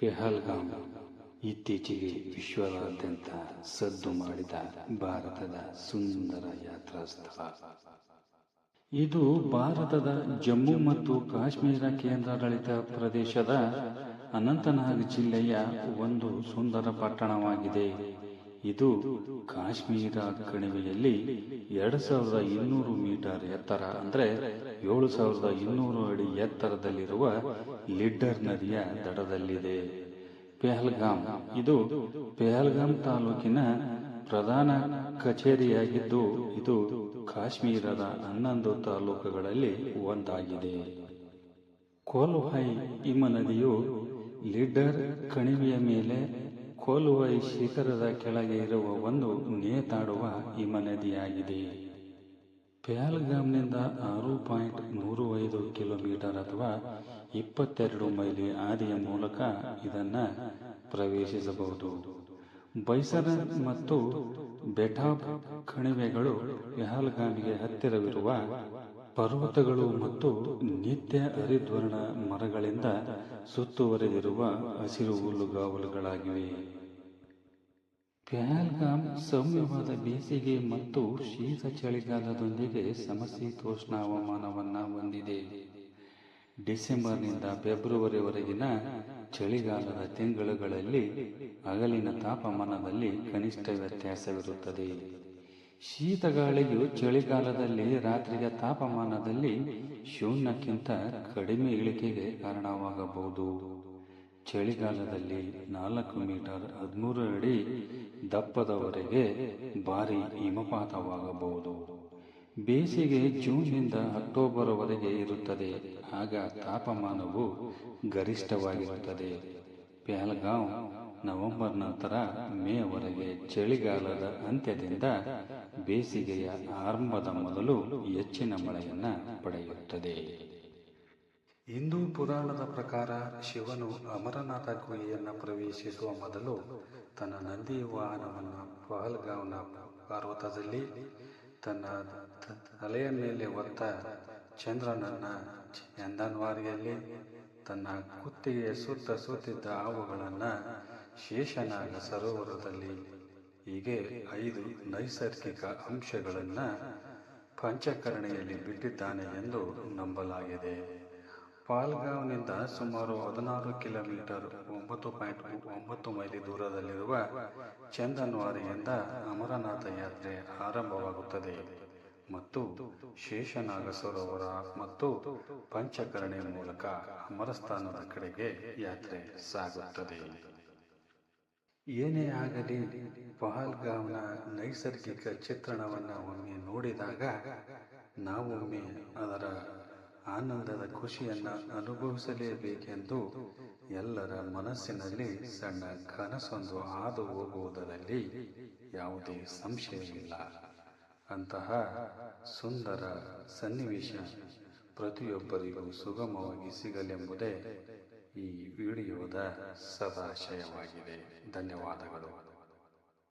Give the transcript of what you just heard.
ಪೆಹಲ್ಗಾಮ್ ಇತ್ತೀಚೆಗೆ ವಿಶ್ವದಾದ್ಯಂತ ಸದ್ದು ಮಾಡಿದ ಭಾರತದ ಸುಂದರ ಯಾತ್ರಾ ಸ್ಥಳ ಇದು ಭಾರತದ ಜಮ್ಮು ಮತ್ತು ಕಾಶ್ಮೀರ ಕೇಂದ್ರಾಡಳಿತ ಪ್ರದೇಶದ ಅನಂತನಾಗ್ ಜಿಲ್ಲೆಯ ಒಂದು ಸುಂದರ ಪಟ್ಟಣವಾಗಿದೆ. ಇದು ಕಾಶ್ಮೀರ ಕಣಿವೆಯಲ್ಲಿ ಎರಡು ಸಾವಿರದ ಇನ್ನೂರು ಮೀಟರ್ ಎತ್ತರ ಅಂದ್ರೆ ಏಳು ಸಾವಿರದ ಇನ್ನೂರು ಅಡಿ ಎತ್ತರದಲ್ಲಿರುವ ಲಿಡ್ಡರ್ ನದಿಯ ದಡದಲ್ಲಿದೆ. ಪೆಹಲ್ಗಾಮ್ ಇದು ಪೆಹಲ್ಗಾಮ್ ತಾಲೂಕಿನ ಪ್ರಧಾನ ಕಚೇರಿಯಾಗಿದ್ದು ಇದು ಕಾಶ್ಮೀರದ ಹನ್ನೊಂದು ತಾಲೂಕುಗಳಲ್ಲಿ ಒಂದಾಗಿದೆ. ಕೋಲ್ಹೈ ಹಿಮ ನದಿಯು ಲಿಡ್ಡರ್ ಕಣಿವೆಯ ಮೇಲೆ ಕೋಲ್ವೈ ಶಿಖರದ ಕೆಳಗೆ ಇರುವ ಒಂದು ನೇತಾಡುವ ಹಿಮ ನದಿಯಾಗಿದೆ ಪ್ಯಾಲ್ಗಾಮ್ನಿಂದ ಆರು ಪಾಯಿಂಟ್ ಮೂರು ಐದು ಕಿಲೋಮೀಟರ್ ಅಥವಾ ಇಪ್ಪತ್ತೆರಡು ಮೈಲಿ ಹಾದಿಯ ಮೂಲಕ ಇದನ್ನ ಪ್ರವೇಶಿಸಬಹುದು. ಬೈಸರ ಮತ್ತು ಬೆಟಾಬ್ ಕಣಿವೆಗಳು ಪ್ಯಾಲ್ಗಾಮ್ಗೆ ಹತ್ತಿರವಿರುವ ಪರ್ವತಗಳು ಮತ್ತು ನಿತ್ಯ ಹರಿದ್ವರ್ಣ ಮರಗಳಿಂದ ಸುತ್ತುವರೆದಿರುವ ಹಸಿರು ಹುಲ್ಲುಗಾವಲುಗಳಾಗಿವೆ. ಪ್ಯಾಲ್ಗಾಮ್ ಸೌಮ್ಯವಾದ ಬೇಸಿಗೆ ಮತ್ತು ಶೀತ ಚಳಿಗಾಲದೊಂದಿಗೆ ಸಮಶೀತೋಷ್ಣ ಹವಾಮಾನವನ್ನು ಹೊಂದಿದೆ. ಡಿಸೆಂಬರ್ನಿಂದ ಫೆಬ್ರವರಿವರೆಗಿನ ಚಳಿಗಾಲದ ತಿಂಗಳುಗಳಲ್ಲಿ ಹಗಲಿನ ತಾಪಮಾನದಲ್ಲಿ ಕನಿಷ್ಠ ವ್ಯತ್ಯಾಸವಿರುತ್ತದೆ. ಶೀತಗಾಳಿಯು ಚಳಿಗಾಲದಲ್ಲಿ ರಾತ್ರಿಯ ತಾಪಮಾನದಲ್ಲಿ ಶೂನ್ಯಕ್ಕಿಂತ ಕಡಿಮೆ ಇಳಿಕೆಗೆ ಕಾರಣವಾಗಬಹುದು. ಚಳಿಗಾಲದಲ್ಲಿ ನಾಲ್ಕು ಮೀಟರ್ ಹದಿಮೂರು ಅಡಿ ದಪ್ಪದವರೆಗೆ ಭಾರಿ ಹಿಮಪಾತವಾಗಬಹುದು. ಬೇಸಿಗೆ ಜೂನ್ನಿಂದ ಅಕ್ಟೋಬರ್ವರೆಗೆ ಇರುತ್ತದೆ. ಆಗ ತಾಪಮಾನವು ಗರಿಷ್ಠವಾಗಿರುತ್ತದೆ. ಪೆಹಲ್ಗಾಂವ್ ನವೆಂಬರ್ ನಂತರ ಮೇವರೆಗೆ ಚಳಿಗಾಲದ ಅಂತ್ಯದಿಂದ ಬೇಸಿಗೆಯ ಆರಂಭದ ಮೊದಲು ಹೆಚ್ಚಿನ ಮಳೆಯನ್ನ ಪಡೆಯುತ್ತದೆ. ಹಿಂದೂ ಪುರಾಣದ ಪ್ರಕಾರ ಶಿವನು ಅಮರನಾಥ ಗುಹೆಯನ್ನು ಪ್ರವೇಶಿಸುವ ಮೊದಲು ತನ್ನ ನಂದಿ ವಾಹನವನ್ನು ಪಹಲ್ಗಾವ್ನ ಪರ್ವತದಲ್ಲಿ ತನ್ನ ತಲೆಯ ಮೇಲೆ ಹೊತ್ತ ಚಂದ್ರನನ್ನ ಚಂದನ್ವಾರಿಯಲ್ಲಿ ತನ್ನ ಕುತ್ತಿಗೆಯ ಸುತ್ತ ಸುತ್ತಿದ್ದ ಹಾವುಗಳನ್ನ ಶೇಷನಾಗ ಸರೋವರದಲ್ಲಿ ಹೀಗೆ ಐದು ನೈಸರ್ಗಿಕ ಅಂಶಗಳನ್ನ ಪಂಚಕರ್ಣೆಯಲ್ಲಿ ಬಿಟ್ಟಿದ್ದಾನೆ ಎಂದು ನಂಬಲಾಗಿದೆ. ಪಾಲ್ಗಾವ್ನಿಂದ ಸುಮಾರು ಹದಿನಾರು ಕಿಲೋಮೀಟರ್ ಒಂಬತ್ತು ಪಾಯಿಂಟ್ ಒಂಬತ್ತು ಮೈಲಿ ದೂರದಲ್ಲಿರುವ ಚಂದನ್ವಾರಿಯಿಂದ ಅಮರನಾಥ ಯಾತ್ರೆ ಆರಂಭವಾಗುತ್ತದೆ. ಮತ್ತು ಶೇಷನಾಗ ಸರೋವರ ಮತ್ತು ಪಂಚಕರ್ಣೆ ಮೂಲಕ ಅಮರಸ್ಥಾನದ ಕಡೆಗೆ ಯಾತ್ರೆ ಸಾಗುತ್ತದೆ. ಏನೇ ಆಗಲಿ ಪಹಲ್ಗಾಂವ್ನ ನೈಸರ್ಗಿಕ ಚಿತ್ರಣವನ್ನು ಒಮ್ಮೆ ನೋಡಿದಾಗ ನಾವೊಮ್ಮೆ ಅದರ ಆನಂದದ ಖುಷಿಯನ್ನು ಅನುಭವಿಸಲೇಬೇಕೆಂದು ಎಲ್ಲರ ಮನಸ್ಸಿನಲ್ಲಿ ಸಣ್ಣ ಕನಸೊಂದು ಹಾದು ಹೋಗುವುದರಲ್ಲಿ ಯಾವುದೇ ಸಂಶಯವಿಲ್ಲ. ಅಂತಹ ಸುಂದರ ಸನ್ನಿವೇಶ ಪ್ರತಿಯೊಬ್ಬರಿಗೂ ಸುಗಮವಾಗಿ ಸಿಗಲೆಂಬುದೇ ಈ ವಿಡಿಯೋದ ಸದಾಶಯವಾಗಿದೆ. ಧನ್ಯವಾದಗಳು.